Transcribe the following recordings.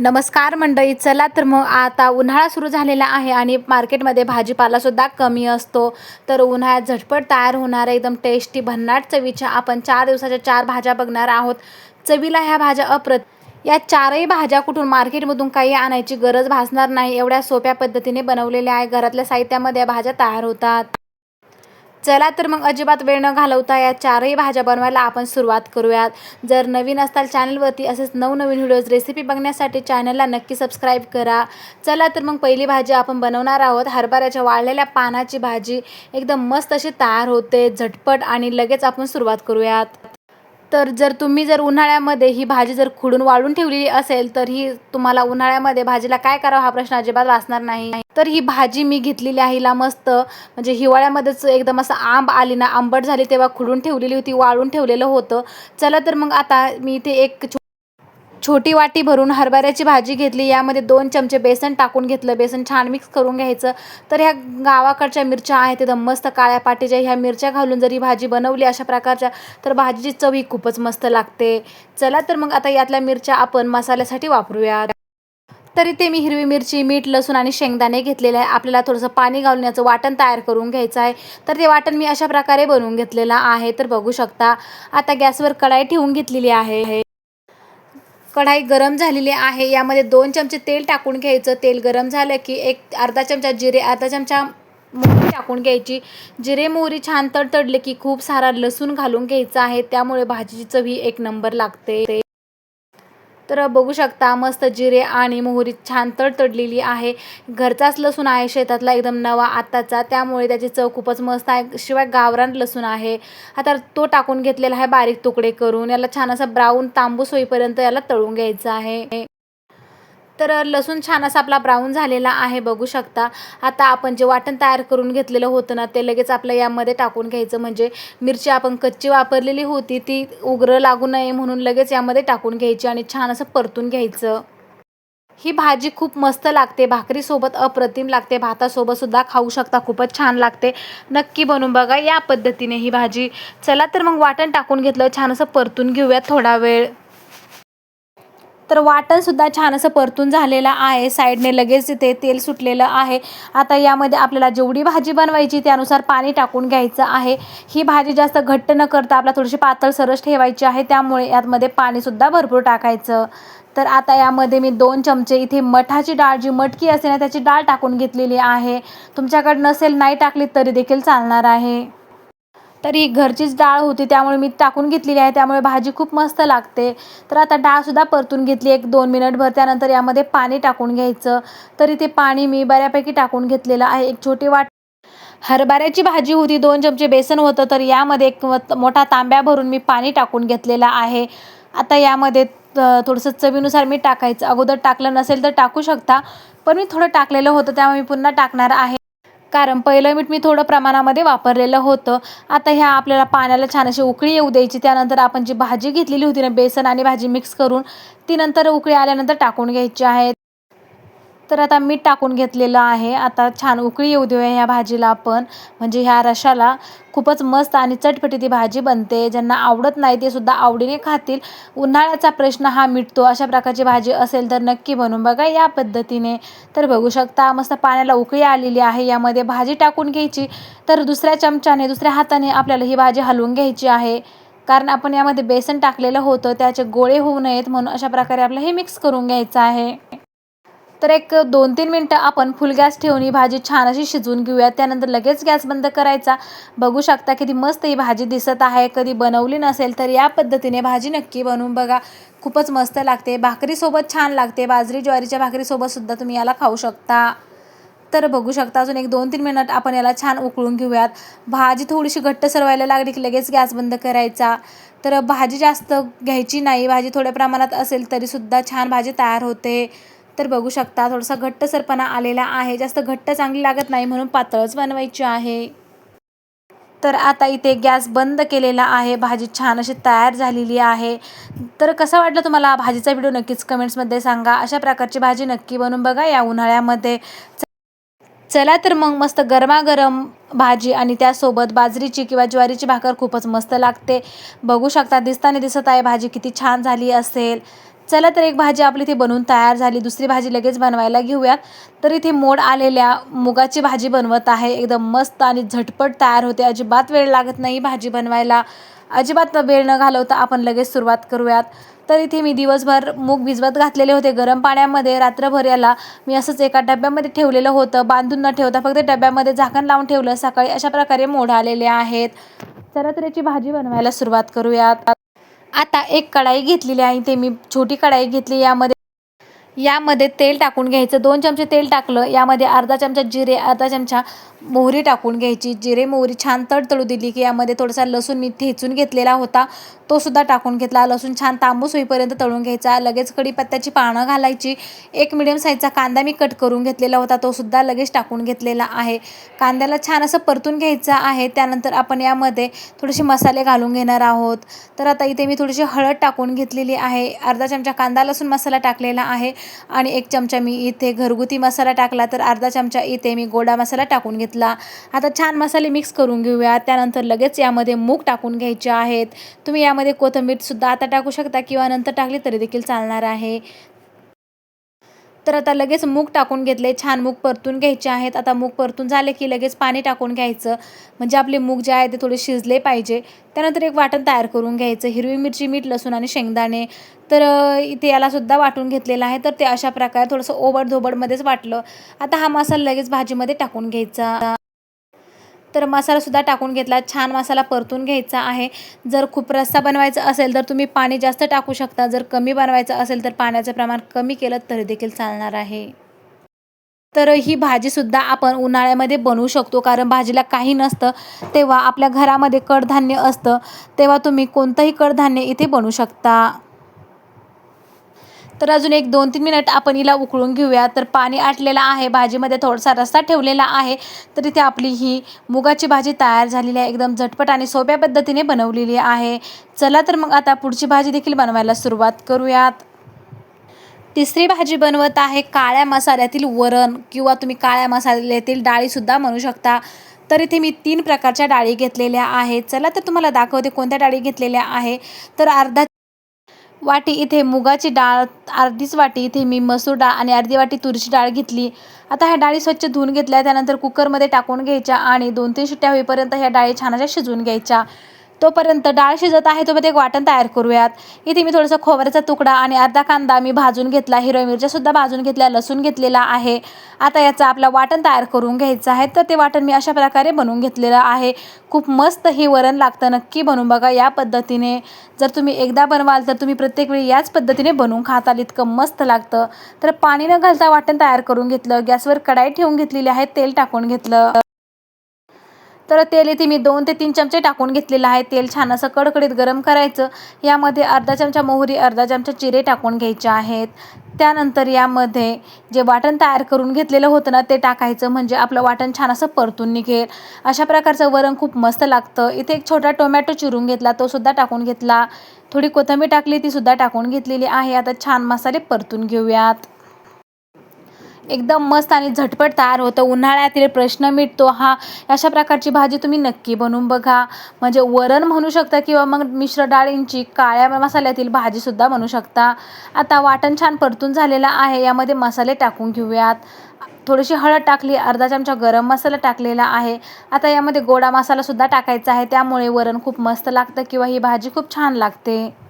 नमस्कार मंडळी चला तर मग आता उन्हाळा सुरू झालेला आहे आणि मार्केटमध्ये भाजीपालासुद्धा कमी असतो. तर उन्हाळ्यात झटपट तयार होणाऱ्या एकदम टेस्टी भन्नाट चवीच्या आपण चार दिवसाच्या चार भाज्या बघणार आहोत. चवीला ह्या भाज्या अप्रत या चारही भाज्या कुठून मार्केटमधून काही आणायची गरज भासणार नाही. एवढ्या सोप्या पद्धतीने बनवलेल्या आहे. घरातल्या साहित्यामध्ये या भाज्या तयार होतात. चला तर मग अजिबात वेळ न घालवता या चारही भाज्या बनवायला आपण सुरुवात करूयात. जर नवीन असताल चॅनलवरती असेच नवनवीन व्हिडिओज रेसिपी बघण्यासाठी चॅनलला नक्की सबस्क्राईब करा. चला तर मग पहिली भाजी आपण बनवणार आहोत. हरभऱ्याच्या वाळलेल्या पानाची भाजी. एकदम मस्त अशी तयार होते. झटपट आणि लगेच आपण सुरुवात करूयात. तर जर तुम्ही जर उन्हाळ्यामध्ये ही भाजी जर खुडून वाळून ठेवलेली असेल तर ही तुम्हाला उन्हाळ्यामध्ये भाजीला काय करावं हा प्रश्न अजिबात वाचणार नाही. तर ही भाजी मी घेतलेली आहे हिला मस्त म्हणजे हिवाळ्यामध्येच एकदम असं आंब आली ना आंबट झाली तेव्हा खुडून ठेवलेली होती वाळून ठेवलेलं होतं. चला तर मग आता मी इथे एक छो छोटी वाटी भरून हरभऱ्याची भाजी घेतली यामध्ये दोन चमचे बेसन टाकून घेतलं. बेसन छान मिक्स करून घ्यायचं. तर ह्या गावाकडच्या मिरच्या आहेत एकदम मस्त काळ्या पाटीच्या. ह्या मिरच्या घालून जरी भाजी बनवली अशा प्रकारच्या तर भाजीची चव ही खूपच मस्त लागते. चला तर मग आता यातल्या मिरच्या आपण मसाल्यासाठी वापरूयात. तरी ते मी हिरवी मिरची मीठ लसूण आणि शेंगदाणे घेतलेले आहे. आपल्याला थोडंसं पाणी घालून याचं वाटण तयार करून घ्यायचं आहे. तर ते वाटण मी अशा प्रकारे बनवून घेतलेलं आहे. तर बघू शकता आता गॅसवर कढाई ठेवून घेतलेली आहे. कढाई गरम झालेली आहे. यामध्ये दोन चमचे तेल टाकून घ्यायचं. तेल गरम झालं की एक अर्धा चमचा जिरे अर्धा चमचा मोहरी टाकून घ्यायची. जिरे मोहरी छान तडतडले की खूप सारा लसूण घालून घ्यायचा आहे. त्यामुळे भाजीची चव ही एक नंबर लागते. तर बघू शकता मस्त जिरे आणि मोहरी छान तडतडलेली आहे. घरचाच लसूण आहे शेतातला एकदम नवा आत्ताचा. त्यामुळे त्याची चव खूपच मस्त आहे. शिवाय गावरान लसूण आहे. आता तो टाकून घेतलेला आहे बारीक तुकडे करून. याला छान असा ब्राऊन तांबूस होईपर्यंत याला तळून घ्यायचं आहे. तर लसूण छान असा आपला ब्राऊन झालेला आहे बघू शकता. आता आपण जे वाटण तयार करून घेतलेलं होतं ना ते लगेच आपलं यामध्ये टाकून घ्यायचं. म्हणजे मिरची आपण कच्ची वापरलेली होती ती उग्र लागू नये म्हणून लगेच यामध्ये टाकून घ्यायची आणि छान असं परतून घ्यायचं. ही भाजी खूप मस्त लागते भाकरीसोबत अप्रतिम लागते भातासोबत सुद्धा खाऊ शकता खूपच छान लागते. नक्की बनवून बघा या पद्धतीने ही भाजी. चला तर मग वाटण टाकून घेतलं छान असं परतून घेऊयात थोडा वेळ. तर वाटणसुद्धा छान असं परतून झालेलं आहे. साईडने लगेच इथे तेल सुटलेलं आहे. आता यामध्ये आपल्याला जेवढी भाजी बनवायची त्यानुसार पाणी टाकून घ्यायचं आहे. ही भाजी जास्त घट्ट न करता आपल्याला थोडीशी पातळ सरस ठेवायची आहे. त्यामुळे यामध्ये पाणीसुद्धा भरपूर टाकायचं. तर आता यामध्ये मी दोन चमचे इथे मठाची डाळ जी मटकी असते ना त्याची डाळ टाकून घेतलेली आहे. तुमच्याकडे नसेल नाही टाकली तरी देखील चालणार आहे. तर ही घरचीच डाळ होती त्यामुळे मी टाकून घेतलेली आहे. त्यामुळे भाजी खूप मस्त लागते. तर आता डाळसुद्धा परतून घेतली एक दोन मिनटभर त्यानंतर यामध्ये पाणी टाकून घ्यायचं. तर इथे पाणी मी बऱ्यापैकी टाकून घेतलेलं आहे. एक छोटी वाट. हरभऱ्याची भाजी होती दोन चमचे बेसन होतं. तर यामध्ये एक मोठा तांब्या भरून मी पाणी टाकून घेतलेलं आहे. आता यामध्ये थोडंसं चवीनुसार मी टाकायचं. अगोदर टाकलं नसेल तर टाकू शकता. पण मी थोडं टाकलेलं होतं त्यामुळे मी पुन्हा टाकणार आहे. कारण पहिलं मीठ मी थोडं प्रमाणामध्ये वापरलेलं होतं. आता ह्या आपल्याला पाण्याला छान अशी उकळी येऊ द्यायची. त्यानंतर आपण जी भाजी घेतलेली होती ना बेसन आणि भाजी मिक्स करून ती नंतर उकळी आल्यानंतर टाकून घ्यायची आहे. तर आता मीठ टाकून घेतलेलं आहे. आता छान उकळी येऊ देऊया ह्या भाजीला आपण. म्हणजे ह्या रशाला खूपच मस्त आणि चटपटी ती भाजी बनते. ज्यांना आवडत नाही ते सुद्धा आवडीने खातील. उन्हाळ्याचा प्रश्न हा मिटतो. अशा प्रकारची भाजी असेल तर नक्की बनवून बघा या पद्धतीने. तर बघू शकता मस्त पाण्याला उकळी आलेली आहे. यामध्ये भाजी टाकून घ्यायची. तर दुसऱ्या चमच्याने दुसऱ्या हाताने आपल्याला ही भाजी हलवून घ्यायची आहे. कारण आपण यामध्ये बेसन टाकलेलं होतं. त्याचे गोळे होऊ नयेत म्हणून अशा प्रकारे आपलं हे मिक्स करून घ्यायचं आहे. तर एक दोन तीन मिनटं आपण फुल गॅस ठेवून ही भाजी छान अशी शिजवून घेऊया. त्यानंतर लगेच गॅस बंद करायचा. बघू शकता किती मस्त ही भाजी दिसत आहे. कधी बनवली नसेल तर या पद्धतीने भाजी नक्की बनवून बघा. खूपच मस्त लागते. भाकरीसोबत छान लागते. बाजरी ज्वारीच्या भाकरीसोबतसुद्धा तुम्ही याला खाऊ शकता. तर बघू शकता अजून एक दोन तीन मिनट आपण याला छान उकळून घेऊयात. भाजी थोडीशी घट्ट सरवायला लागली की लगेच गॅस बंद करायचा. तर भाजी जास्त घ्यायची नाही. भाजी थोड्या प्रमाणात असेल तरीसुद्धा छान भाजी तयार होते. तर बघू शकता थोडासा घट्टसरपणा आलेला आहे. जास्त घट्ट चांगली लागत नाही म्हणून पातळच बनवायची आहे. तर आता इथे गॅस बंद केलेला आहे. भाजी छान अशी तयार झालेली आहे. तर कसं वाटलं तुम्हाला? भाजीचा व्हिडिओ नक्कीच कमेंट्समध्ये सांगा. अशा प्रकारची भाजी नक्की बनवून बघा या उन्हाळ्यामध्ये. चला तर मग मस्त गरमागरम भाजी आणि त्यासोबत बाजरीची किंवा ज्वारीची भाकर खूपच मस्त लागते. बघू शकता दिसताना दिसत आहे भाजी किती छान झाली असेल. चला तर एक भाजी आपली इथे बनवून तयार झाली. दुसरी भाजी लगेच बनवायला घेऊयात. तर इथे मोड आलेल्या मुगाची भाजी बनवत आहे. एकदम मस्त आणि झटपट तयार होते. अजिबात वेळ लागत नाही भाजी बनवायला. अजिबात वेळ न घालवता आपण लगेच सुरुवात करूयात. तर इथे मी दिवसभर मूग भिजवत घातलेले होते गरम पाण्यामध्ये. रात्रभर याला मी असंच एका डब्यामध्ये ठेवलेलं होतं. बांधून न ठेवता फक्त डब्यामध्ये झाकण लावून ठेवलं सकाळी. अशा प्रकारे मोड आलेले आहेत. चला तर याची भाजी बनवायला सुरुवात करूयात. आता एक कढाई घेतलेली आहे ते मी छोटी कढाई घेतली. यामध्ये यामध्ये तेल टाकून घ्यायचं. दोन चमचे तेल टाकलं. यामध्ये अर्धा चमचा जिरे अर्धा चमचा मोहरी टाकून घ्यायची जिरे मोहरी छान तडतडू दिली की यामध्ये थोडासा लसूण मी ठेचून घेतलेला होता. तो सुद्धा टाकून घेतला. लसूण छान तांबूस होईपर्यंत तळून घ्यायचा. लगेच कढीपत्त्याची पानं घालायची. एक मिडियम साईजचा कांदा मी कट करून घेतलेला होता. तो सुद्धा लगेच टाकून घेतलेला आहे. कांद्याला छान असं परतून घ्यायचं आहे. त्यानंतर आपण यामध्ये थोडेसे मसाले घालून घेणार आहोत. तर आता इथे मी थोडीशी हळद टाकून घेतलेली आहे. अर्धा चमचा कांदा लसूण मसाला टाकलेला आहे. आणि एक चमचा मी इथे घरगुती मसाला टाकला. तर अर्धा चमचा इथे मी गोडा मसाला टाकून घेतला आता छान मसाले मिक्स करून घेऊया त्यानंतर लगेच यामध्ये मूग टाकून घ्यायचे आहेत. तुम्ही यामध्ये कोथंबीरसुद्धा आता टाकू शकता किंवा नंतर टाकली तरी देखील चालणार आहे. तर आता लगेच मूग टाकून घेतले छान मूग परतून घ्यायचे आहेत. आता मूग परतून झाले की लगेच पाणी टाकून घ्यायचं. म्हणजे आपले मूग जे आहे ते थोडे शिजले पाहिजे. त्यानंतर एक वाटण तयार करून घ्यायचं हिरवी मिरची मीठ लसूण आणि शेंगदाणे. तर इथे यालासुद्धा वाटून घेतलेलं आहे. तर ते अशा प्रकारे थोडंसं ओबडधोबडमध्येच वाटलं. आता हा मसाला लगेच भाजीमध्ये टाकून घ्यायचा. तर मसालासुद्धा टाकून घेतला. छान मसाला परतून घ्यायचा आहे. जर खूप रस्सा बनवायचा असेल तर तुम्ही पाणी जास्त टाकू शकता. जर कमी बनवायचं असेल तर पाण्याचं प्रमाण कमी केलं तरी देखील चालणार आहे. तर ही भाजीसुद्धा आपण उन्हाळ्यामध्ये बनवू शकतो. कारण भाजीला काही नसतं. तेव्हा आपल्या घरामध्ये कडधान्य असतं. तेव्हा तुम्ही कोणतंही कडधान्य इथे बनवू शकता. तर अजून एक दोन तीन मिनिट आपण हिला उकळून घेऊया. तर पाणी आटलेलं आहे भाजीमध्ये थोडासा रस्सा ठेवलेला आहे. तर इथे आपली ही मुगाची भाजी तयार झालेली आहे. एकदम झटपट आणि सोप्या पद्धतीने बनवलेली आहे. चला तर मग आता पुढची भाजी देखील बनवायला सुरुवात करूयात. तिसरी भाजी बनवत आहे काळ्या मसाल्यातील वरण किंवा तुम्ही काळ्या मसाल्यातील डाळीसुद्धा म्हणू शकता. तर इथे मी तीन प्रकारच्या डाळी घेतलेल्या आहेत. चला तर तुम्हाला दाखवते कोणत्या डाळी घेतलेल्या आहे. तर अर्धा वाटी इथे मुगाची डाळ अर्धीच वाटी इथे मी मसूर डाळ आणि अर्धी वाटी तुरीची डाळ घेतली. आता ह्या डाळी स्वच्छ धुवून घेतल्या त्यानंतर कुकरमध्ये टाकून घ्यायच्या आणि दोन तीन शिट्ट्या होईपर्यंत ह्या डाळी छान अशा शिजवून घ्यायच्या. तोपर्यंत डाळ शिजत आहे तोपर्यंत एक वाटण तयार करूयात. इथे मी थोडंसं खोबऱ्याचा तुकडा आणि अर्धा कांदा मी भाजून घेतला हिरव्या मिरच्यासुद्धा भाजून घेतल्या लसूण घेतलेला आहे. आता याचं आपलं वाटण तयार करून घ्यायचं आहे. तर ते वाटण मी अशा प्रकारे बनवून घेतलेलं आहे. खूप मस्त हे वरण लागतं नक्की बनवून बघा या पद्धतीने. जर तुम्ही एकदा बनवाल तर तुम्ही प्रत्येक वेळी याच पद्धतीने बनवून खाताल इतकं मस्त लागतं. तर पाणी न घालता वाटण तयार करून घेतलं गॅसवर कढाई ठेवून घेतलेली आहे तेल टाकून घेतलं. तर तेल इथे मी दोन ते तीन चमचे टाकून घेतलेलं आहे. तेल छान असं कडकडीत गरम करायचं. यामध्ये अर्धा चमचा मोहरी अर्धा चमचा जिरे टाकून घ्यायचे आहेत. त्यानंतर यामध्ये जे वाटण तयार करून घेतलेलं होतं ना ते टाकायचं. म्हणजे आपलं वाटण छान असं परतून निघेल. अशा प्रकारचं वरण खूप मस्त लागतं. इथे एक छोटा टोमॅटो चिरून घेतला तो सुद्धा टाकून घेतला. थोडी कोथिंबीर टाकली ती सुद्धा टाकून घेतलेली आहे. आता छान मसाले परतून घेऊयात. एकदम मस्त आणि झटपट तयार होतं. उन्हाळ्यातील प्रश्न मिटतो. हा अशा प्रकारची भाजी तुम्ही नक्की बनवून बघा. म्हणजे वरण म्हणू शकता किंवा मग मिश्र डाळींची काळ्या मसाल्यातील भाजीसुद्धा बनवू शकता. आता वाटण छान परतून झालेलं आहे. यामध्ये मसाले टाकून घेऊयात. थोडीशी हळद टाकली अर्धा चमचा गरम मसाला टाकलेला आहे. आता यामध्ये गोडा मसालासुद्धा टाकायचा आहे. त्यामुळे वरण खूप मस्त लागतं किंवा ही भाजी खूप छान लागते.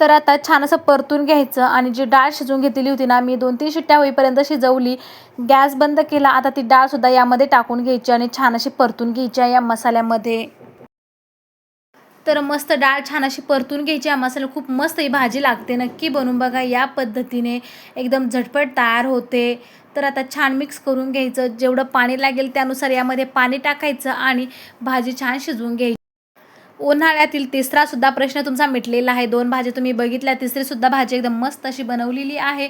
तर आता छान असं परतून घ्यायचं आणि जी डाळ शिजवून घेतलेली होती ना मी दोन तीन शिट्ट्या होईपर्यंत शिजवली. गॅस बंद केला आता ती डाळसुद्धा यामध्ये टाकून घ्यायची आणि छान अशी परतून घ्यायची आहे या मसाल्यामध्ये. तर मस्त डाळ छान अशी परतून घ्यायची या मसाला खूप मस्त ही भाजी लागते. नक्की बनवून बघा या पद्धतीने. एकदम झटपट तयार होते. तर आता छान मिक्स करून घ्यायचं. जेवढं पाणी लागेल त्यानुसार यामध्ये पाणी टाकायचं आणि भाजी छान शिजवून घ्यायची. उन्हाळ्यातील तिसरा सुद्धा प्रश्न तुमचा मिटलेला आहे. दोन भाज्या तुम्ही बघितल्या तिसरी सुद्धा भाजी एकदम मस्त अशी बनवलेली आहे.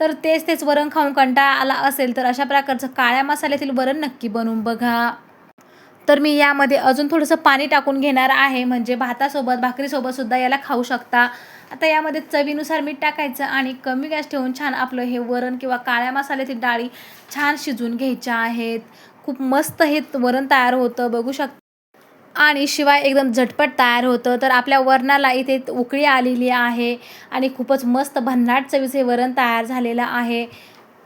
तर तेच तेच वरण खाऊन कंटाळा आला असेल तर अशा प्रकारचं काळ्या मसाल्यातील वरण नक्की बनवून बघा. तर मी यामध्ये अजून थोडंसं पाणी टाकून घेणार आहे. म्हणजे भातासोबत भाकरीसोबत सुद्धा याला खाऊ शकता. आता यामध्ये चवीनुसार मीठ टाकायचं आणि कमी गॅस ठेवून छान आपलं हे वरण किंवा काळ्या मसाल्यातील डाळी छान शिजवून घ्यायच्या आहेत. खूप मस्त हे वरण तयार होतं. बघू शकता आणि शिवाय एकदम झटपट तयार होतं. तर आपल्या वरणाला इथे उकळी आलेली आहे आणि खूपच मस्त भन्नाट चवीचे वरण तयार झालेलं आहे.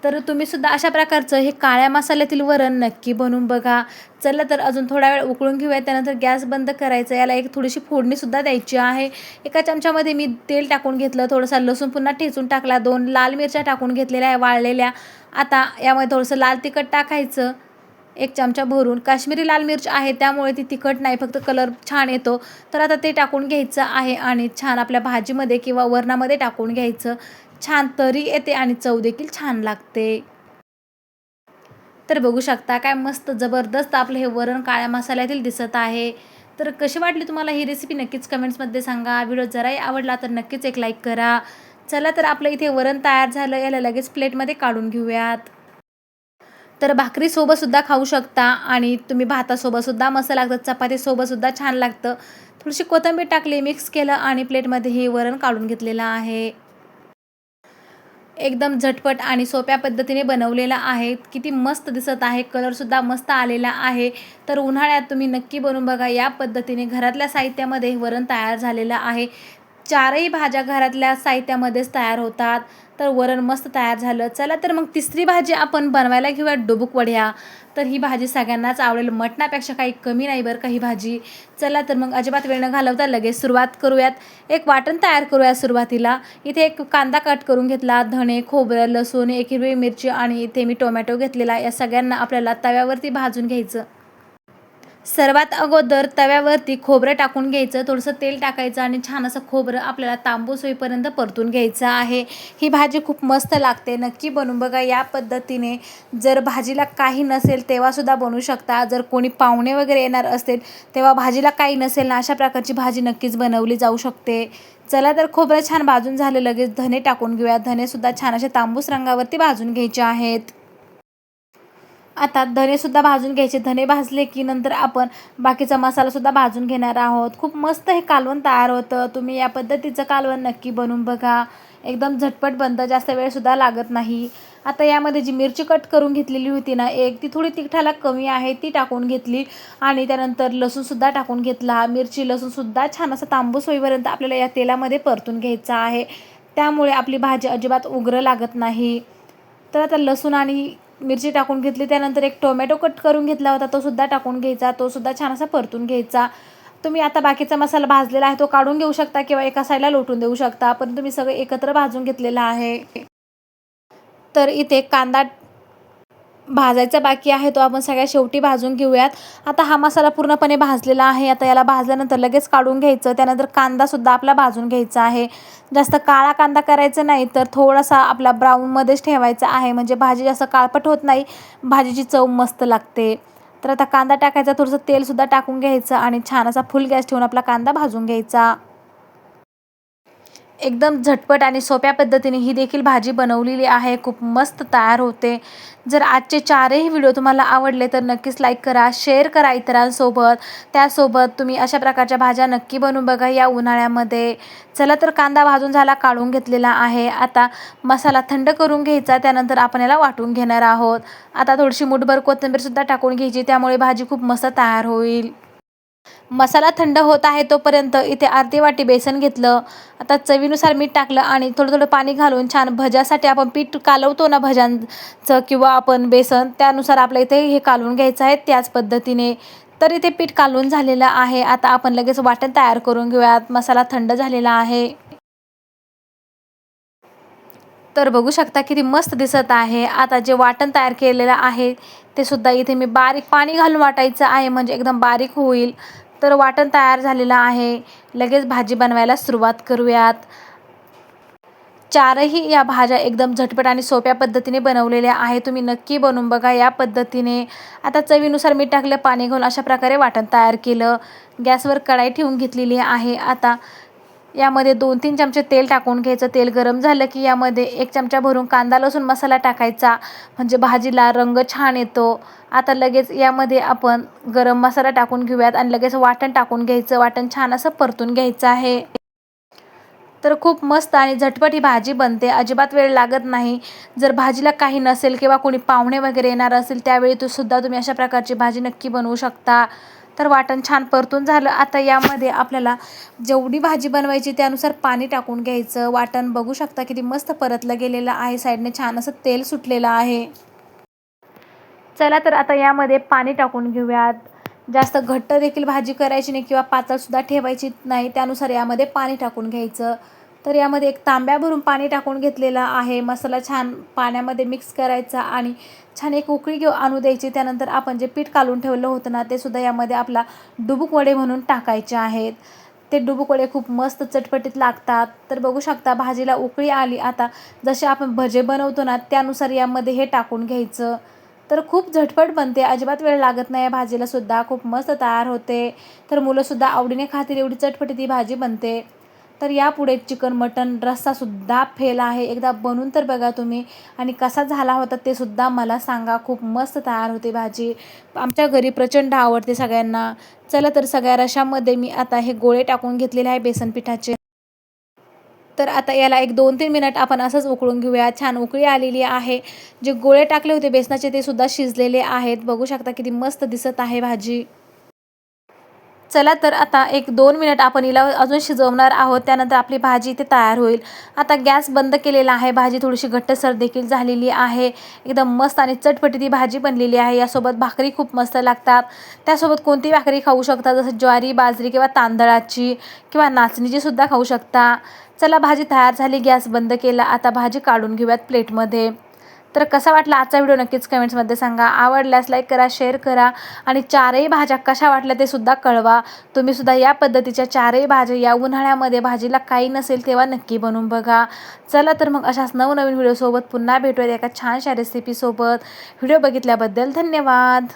तर तुम्हीसुद्धा अशा प्रकारचं हे काळ्या मसाल्यातील वरण नक्की बनवून बघा. चला तर अजून थोडा वेळ उकळून घेऊया. त्यानंतर गॅस बंद करायचं. याला एक थोडीशी फोडणीसुद्धा द्यायची आहे. एका चमच्यामध्ये मी तेल टाकून घेतलं. थोडंसं लसूण पुन्हा ठेचून टाकला. दोन लाल मिरच्या टाकून घेतलेल्या आहे वाळलेल्या. आता यामध्ये थोडंसं लाल तिखट टाकायचं. एक चमचा भरून काश्मीरी लाल मिरच आहे त्यामुळे ती तिखट नाही फक्त कलर छान येतो. तर आता ते टाकून घ्यायचं आहे आणि छान आपल्या भाजीमध्ये किंवा वरणामध्ये टाकून घ्यायचं. छान तरी येते आणि चव देखील छान लागते. तर बघू शकता काय मस्त जबरदस्त आपलं हे वरण काळ्या मसाल्यातील दिसत आहे. तर कशी वाटली तुम्हाला ही रेसिपी नक्कीच कमेंट्समध्ये सांगा. व्हिडिओ जराही आवडला तर नक्कीच एक लाईक करा. चला तर आपलं इथे वरण तयार झालं याला लगेच प्लेटमध्ये काढून घेऊयात. तर भाकरीसोबतसुद्धा खाऊ शकता आणि तुम्ही भातासोबतसुद्धा मस्त लागतं चपातीसोबतसुद्धा छान लागतं. थोडीशी कोथिंबीर टाकली मिक्स केलं आणि प्लेटमध्ये हे वरण काढून घेतलेलं आहे. एकदम झटपट आणि सोप्या पद्धतीने बनवलेला आहे. किती मस्त दिसत आहे. कलरसुद्धा मस्त आलेला आहे. तर उन्हाळ्यात तुम्ही नक्की बनवून बघा. या पद्धतीने घरातल्या साहित्यामध्ये वरण तयार झालेलं आहे. चारही भाज्या घरातल्या साहित्यामध्येच तयार होतात. तर वरण मस्त तयार झालं. चला तर मग तिसरी भाजी आपण बनवायला घेऊया डुबुक वड्या. तर ही भाजी सगळ्यांनाच आवडेल. मटणापेक्षा काही कमी नाही बरं का ही भाजी. चला तर मग अजिबात वेळ न घालवता लगेच सुरुवात करूयात. एक वाटण तयार करूया सुरुवातीला. इथे एक कांदा कट करून घेतला. धणे खोबरं लसूण एक हिरवी मिरची आणि इथे मी टोमॅटो घेतलेला. या सगळ्यांना आपल्याला तव्यावरती भाजून घ्यायचं. सर्वात अगोदर तव्यावरती खोबरं टाकून घ्यायचं थोडंसं तेल टाकायचं आणि छान असं खोबरं आपल्याला तांबूस होईपर्यंत परतून घ्यायचं आहे. ही भाजी खूप मस्त लागते. नक्की बनवून बघा. या पद्धतीने जर भाजीला काही नसेल तेव्हासुद्धा बनवू शकता. जर कोणी पाहुणे वगैरे येणार असतील तेव्हा भाजीला काही नसेल ना अशा प्रकारची भाजी नक्कीच बनवली जाऊ शकते. चला तर खोबरं छान भाजून झालं. लगेच धने टाकून घेऊया. धनेसुद्धा छान असे तांबूस रंगावरती भाजून घ्यायचे आहेत. आता धनेसुद्धा भाजून घ्यायचे. धने भाजले की नंतर आपण बाकीचा मसालासुद्धा भाजून घेणार आहोत. खूप मस्त हे कालवण तयार होतं. तुम्ही या पद्धतीचं कालवण नक्की बनवून बघा. एकदम झटपट बनतं. जास्त वेळसुद्धा लागत नाही. आता यामध्ये जी मिरची कट करून घेतलेली होती ना एक ती थोडी तिखटाला कमी आहे ती टाकून घेतली. आणि त्यानंतर लसूणसुद्धा टाकून घेतला. मिरची लसूणसुद्धा छान असं तांबूस होईपर्यंत आपल्याला या तेलामध्ये परतून घ्यायचं आहे. त्यामुळे आपली भाजी अजिबात उग्र लागत नाही. तर आता लसूण आणि मिरची टाकून घेतली त्यानंतर एक टोमॅटो कट करून घेतला होता तो सुद्धा टाकून घ्यायचा तो सुद्धा छान असा परतून घ्यायचा. तुम्ही आता बाकीचा मसाला भाजलेला आहे तो काढून घेऊ शकता किंवा एका साईडला लोटून देऊ शकता पण तुम्ही सगळं एकत्र भाजून घेतलेला आहे. तर इथे कांदा भाजायचा बाकी आहे तो आपण सगळ्या शेवटी भाजून घेऊयात. आता हा मसाला पूर्णपणे भाजलेला आहे. आता याला भाजल्यानंतर लगेच काढून घ्यायचं. त्यानंतर कांदासुद्धा आपला भाजून घ्यायचा आहे. जास्त काळा कांदा करायचा नाही तर थोडासा आपला ब्राऊनमध्येच ठेवायचा आहे. म्हणजे भाजी जास्त काळपट होत नाही. भाजीची चव मस्त लागते. तर आता कांदा टाकायचा. थोडंसं तेलसुद्धा टाकून घ्यायचं आणि छान असा फुल गॅस ठेवून आपला कांदा भाजून घ्यायचा. एकदम झटपट आणि सोप्या पद्धतीने ही देखील भाजी बनवलेली आहे. खूप मस्त तयार होते. जर आजचे चारही व्हिडिओ तुम्हाला आवडले तर नक्कीच लाईक करा शेअर करा इतरांसोबत. त्यासोबत तुम्ही अशा प्रकारच्या भाज्या नक्की बनवून बघा या उन्हाळ्यामध्ये. चला तर कांदा भाजून झाला काढून घेतलेला आहे. आता मसाला थंड करून घ्यायचा त्यानंतर आपण याला वाटून घेणार आहोत. आता थोडीशी मुठभर कोथिंबीरसुद्धा टाकून घ्यायची त्यामुळे भाजी खूप मस्त तयार होईल. मसाला थंड होत आहे तोपर्यंत इथे अर्धी वाटी बेसन घेतलं. आता चवीनुसार मीठ टाकलं आणि थोडं थोडं पाणी घालून छान भज्यासाठी आपण पीठ कालवतो ना भज्यांचं किंवा आपण बेसन त्यानुसार आपल्या इथे हे कालवून घ्यायचं आहे त्याच पद्धतीने. तर इथे पीठ कालवून झालेलं आहे. आता आपण लगेच वाटण तयार करून घेऊयात. मसाला थंड झालेला आहे. तर बघू शकता किती मस्त दिसत आहे. आता जे वाटण तयार केलेलं आहे ते सुद्धा इथे मी बारीक पाणी घालून वाटायचं आहे म्हणजे एकदम बारीक होईल. तर वाटण तयार झालेलं आहे. लगेच भाजी बनवायला सुरुवात करूयात. चारही या भाज्या एकदम झटपट आणि सोप्या पद्धतीने बनवलेल्या आहे तुम्ही नक्की बनवून बघा या पद्धतीने. आता चवीनुसार मीठ टाकलं पाणी घालून अशा प्रकारे वाटण तयार केलं. गॅसवर कढाई ठेवून घेतलेली आहे. आता यामध्ये दोन तीन चमचे तेल टाकून घ्यायचं. तेल गरम झालं की यामध्ये एक चमचा भरून कांदा लसूण मसाला टाकायचा. म्हणजे भाजीला रंग छान येतो. आता लगेच यामध्ये आपण गरम मसाला टाकून घेऊयात आणि लगेच वाटण टाकून घ्यायचं. वाटण छान असं परतून घ्यायचं आहे. तर खूप मस्त आणि झटपट ही भाजी बनते. अजिबात वेळ लागत नाही. जर भाजीला काही नसेल किंवा कोणी पाहुणे वगैरे येणार असेल त्यावेळी तो सुद्धा तुम्ही अशा प्रकारची भाजी नक्की बनवू शकता. तर वाटण छान परतून झालं. आता यामध्ये आपल्याला जेवढी भाजी बनवायची त्यानुसार पाणी टाकून घ्यायचं. वाटण बघू शकता किती मस्त परतलं गेलेलं आहे. साईडने छान असं तेल सुटलेलं आहे. चला तर आता यामध्ये पाणी टाकून घेऊयात. जास्त घट्ट देखील भाजी करायची नाही किंवा पातळसुद्धा ठेवायची नाही. त्यानुसार यामध्ये पाणी टाकून घ्यायचं. तर यामध्ये एक तांब्या भरून पाणी टाकून घेतलेलं आहे. मसाला छान पाण्यामध्ये मिक्स करायचा आणि छान एक उकळी घेऊ आणू द्यायची. त्यानंतर आपण जे पीठ काढून ठेवलं होतं ना ते सुद्धा यामध्ये आपला डुबुक वडे म्हणून टाकायचे आहेत. ते डुबुक वडे खूप मस्त चटपटीत लागतात. तर बघू शकता भाजीला उकळी आली. आता जसे आपण भजे बनवतो ना त्यानुसार यामध्ये हे टाकून घ्यायचं. तर खूप झटपट बनते. अजिबात वेळ लागत नाही. या भाजीलासुद्धा खूप मस्त तयार होते. तर मुलंसुद्धा आवडीने खातील एवढी चटपटीत ही भाजी बनते. तर यापुढे चिकन मटन रस्सासुद्धा फेल आहे. एकदा बनवून तर बघा तुम्ही. आणि कसा झाला होता ते सुद्धा मला सांगा. खूप मस्त तयार होते भाजी. आमच्या घरी प्रचंड आवडते सगळ्यांना. चला तर सगळ्या रशामध्ये मी आता हे गोळे टाकून घेतलेले आहे बेसन पिठाचे. तर आता याला एक दोन तीन मिनट आपण असंच उकळून घेऊया. छान उकळी आलेली आहे. जे गोळे टाकले होते बेसनाचे ते सुद्धा शिजलेले आहेत. बघू शकता किती मस्त दिसत आहे भाजी. चला तर आता एक दोन मिनिट आपण हिला अजून शिजवणार आहोत. त्यानंतर आपली भाजी इथे तयार होईल. आता गॅस बंद केलेला आहे. भाजी थोडीशी घट्टसर देखील झालेली आहे. एकदम मस्त आणि चटपटी ती भाजी बनलेली आहे. यासोबत भाकरी खूप मस्त लागतात. त्यासोबत कोणती भाकरी खाऊ शकता? जसं ज्वारी बाजरी किंवा तांदळाची किंवा नाचणीची सुद्धा खाऊ शकता. चला भाजी तयार झाली. गॅस बंद केला. आता भाजी काढून घेऊयात प्लेटमध्ये. तर कसा वाटला आजचा व्हिडिओ नक्कीच कमेंट्समध्ये सांगा. आवडल्यास लाईक करा शेअर करा आणि चारही भाज्या कशा वाटल्या ते सुद्धा कळवा. तुम्ही सुद्धा या पद्धतीच्या चारही भाज्या या उन्हाळ्यामध्ये भाजीला काही नसेल तेव्हा नक्की बनवून बघा. चला तर मग अशाच नवनवीन व्हिडिओसोबत पुन्हा भेटूयात एका छानशा रेसिपीसोबत व्हिडिओ बघितल्याबद्दल धन्यवाद.